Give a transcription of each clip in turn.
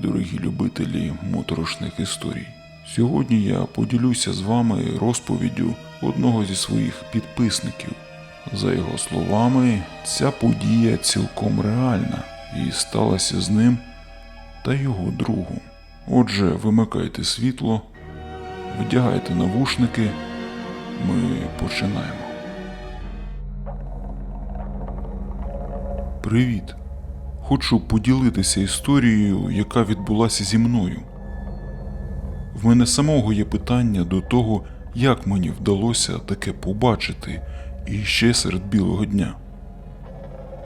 дорогі любителі моторошних історій. Сьогодні я поділюся з вами розповіддю одного зі своїх підписників. За його словами, ця подія цілком реальна і сталася з ним та його другом. Отже, вимикайте світло, вдягайте навушники. Ми починаємо. Привіт! Хочу поділитися історією, яка відбулася зі мною. В мене самого є питання до того, як мені вдалося таке побачити і ще серед білого дня.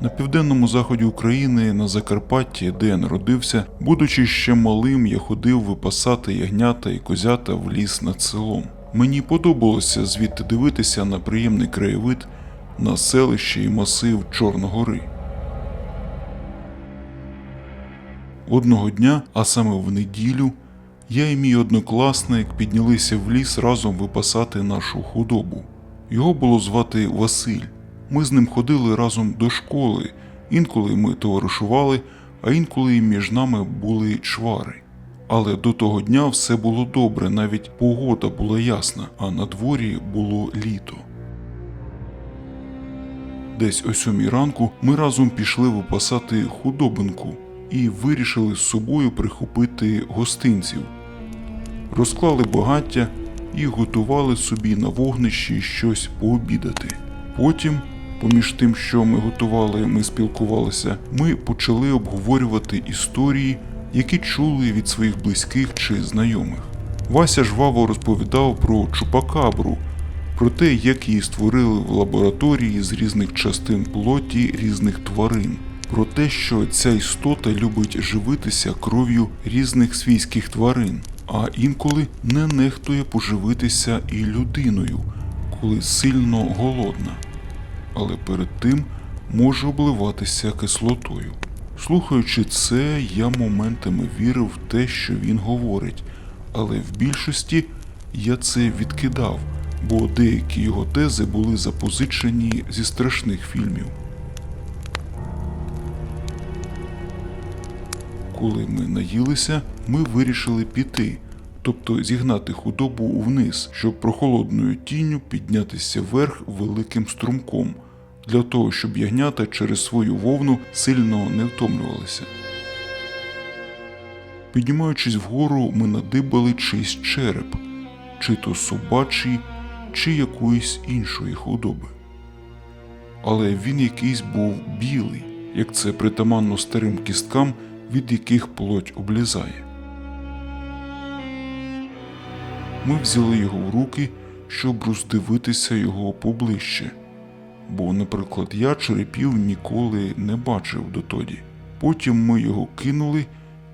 На південному заході України на Закарпатті, де я народився, будучи ще малим, я ходив випасати ягнята і козята в ліс над селом. Мені подобалося звідти дивитися на приємний краєвид, на селище і масив Чорногори. Одного дня, а саме в неділю, я і мій однокласник піднялися в ліс разом випасати нашу худобу. Його було звати Василь. Ми з ним ходили разом до школи. Інколи ми товаришували, а інколи між нами були чвари. Але до того дня все було добре, навіть погода була ясна, а на дворі було літо. Десь о сьомій ранку ми разом пішли випасати худобинку і вирішили з собою прихопити гостинців. Розклали багаття і готували собі на вогнищі щось пообідати. Потім, поміж тим, що ми готували, ми спілкувалися, ми почали обговорювати історії, які чули від своїх близьких чи знайомих. Вася жваво розповідав про чупакабру, про те, як її створили в лабораторії з різних частин плоті різних тварин, про те, що ця істота любить живитися кров'ю різних свійських тварин, а інколи не нехтує поживитися і людиною, коли сильно голодна, але перед тим може обливатися кислотою. Слухаючи це, я моментами вірив в те, що він говорить, але в більшості я це відкидав, бо деякі його тези були запозичені зі страшних фільмів. Коли ми наїлися, ми вирішили піти, тобто зігнати худобу вниз, щоб прохолодною тінню піднятися вверх великим струмком, для того, щоб ягнята через свою вовну сильно не втомлювалися. Піднімаючись вгору, ми надибали чийсь череп, чи то собачий, чи якоїсь іншої худоби. Але він якийсь був білий, як це притаманно старим кісткам, від яких плоть облізає. Ми взяли його в руки, щоб роздивитися його поближче, бо, наприклад, я черепів ніколи не бачив дотоді. Потім ми його кинули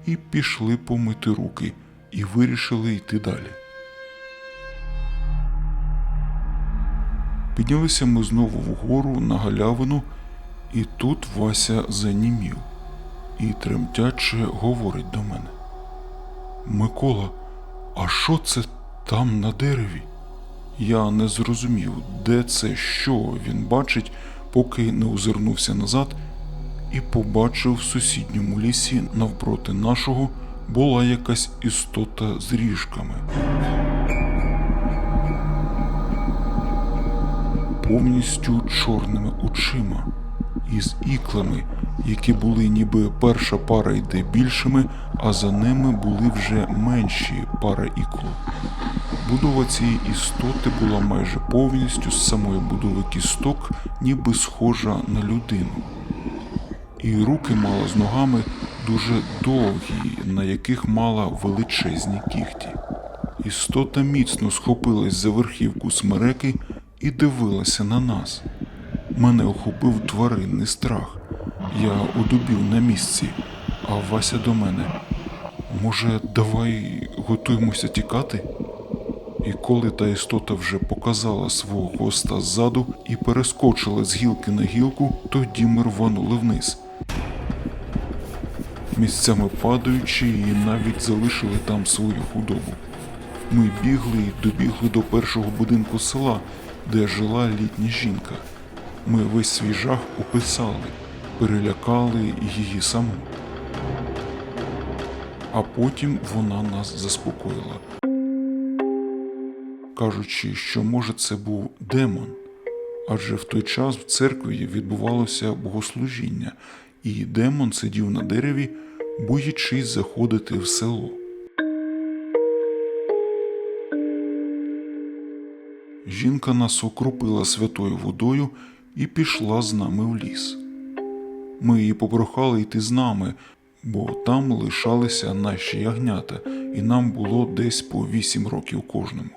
і пішли помити руки, і вирішили йти далі. Піднялися ми знову вгору на галявину, і тут Вася занімів і тремтяче говорить до мене. Микола, а що це там на дереві? Я не зрозумів, де це, що він бачить, поки не озирнувся назад і побачив в сусідньому лісі навпроти нашого була якась істота з ріжками. Повністю чорними очима із іклами, які були ніби перша пара йде більшими, а за ними були вже менші пара ікл. Будова цієї істоти була майже повністю з самої будови кісток, ніби схожа на людину. І руки мала з ногами дуже довгі, на яких мала величезні кіхті. Істота міцно схопилась за верхівку смереки і дивилася на нас. Мене охопив тваринний страх. Я одубів на місці, а Вася до мене. Може, давай готуємося тікати? І коли та істота вже показала свого хвоста ззаду і перескочила з гілки на гілку, тоді ми рванули вниз. Місцями падаючи, і навіть залишили там свою худобу. Ми бігли і добігли до першого будинку села, де жила літня жінка. Ми весь свій жах описали, перелякали її саму. а потім вона нас заспокоїла. Кажучи, що може це був демон, адже в той час в церкві відбувалося богослужіння, і демон сидів на дереві, боячись заходити в село. Жінка нас окропила святою водою і пішла з нами в ліс. Ми її попрохали йти з нами, бо там лишалися наші ягнята, і нам було десь по вісім років кожному.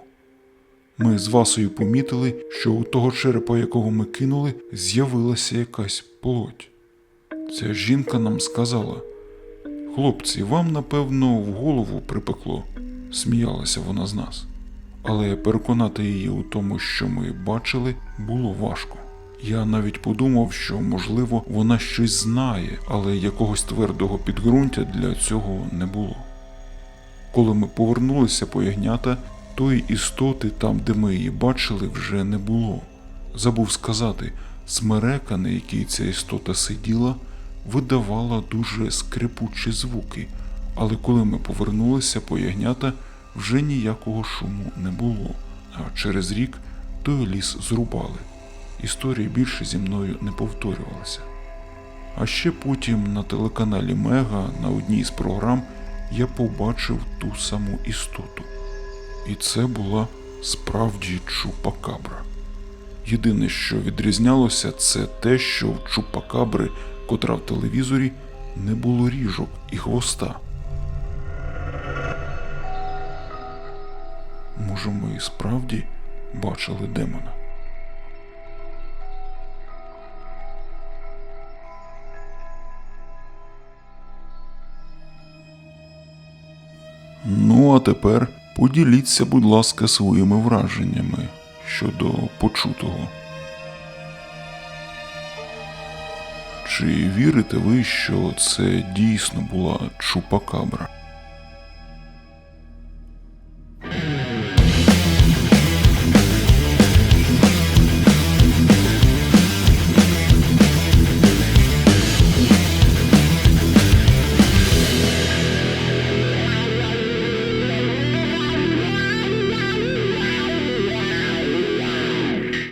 Ми з Васою помітили, що у того черепа, якого ми кинули, з'явилася якась плоть. Ця жінка нам сказала: Хлопці, вам, напевно, в голову припекло, сміялася вона з нас. Але переконати її у тому, що ми бачили, було важко. Я навіть подумав, що, можливо, вона щось знає, але якогось твердого підґрунтя для цього не було. Коли ми повернулися по ягнята, тої істоти, там, де ми її бачили, вже не було. Забув сказати, смерека, на якій ця істота сиділа, видавала дуже скрипучі звуки, але коли ми повернулися по ягнята, вже ніякого шуму не було, а через рік той ліс зрубали. Історії більше зі мною не повторювалися. А ще потім на телеканалі Мега на одній з програм я побачив ту саму істоту. І це була справді чупакабра. Єдине, що відрізнялося, це те, що в чупакабри, котра в телевізорі, не було ріжок і хвоста. Може, ми і справді бачили демона? Ну, а тепер поділіться, будь ласка, своїми враженнями щодо почутого. Чи вірите ви, що це дійсно була чупакабра?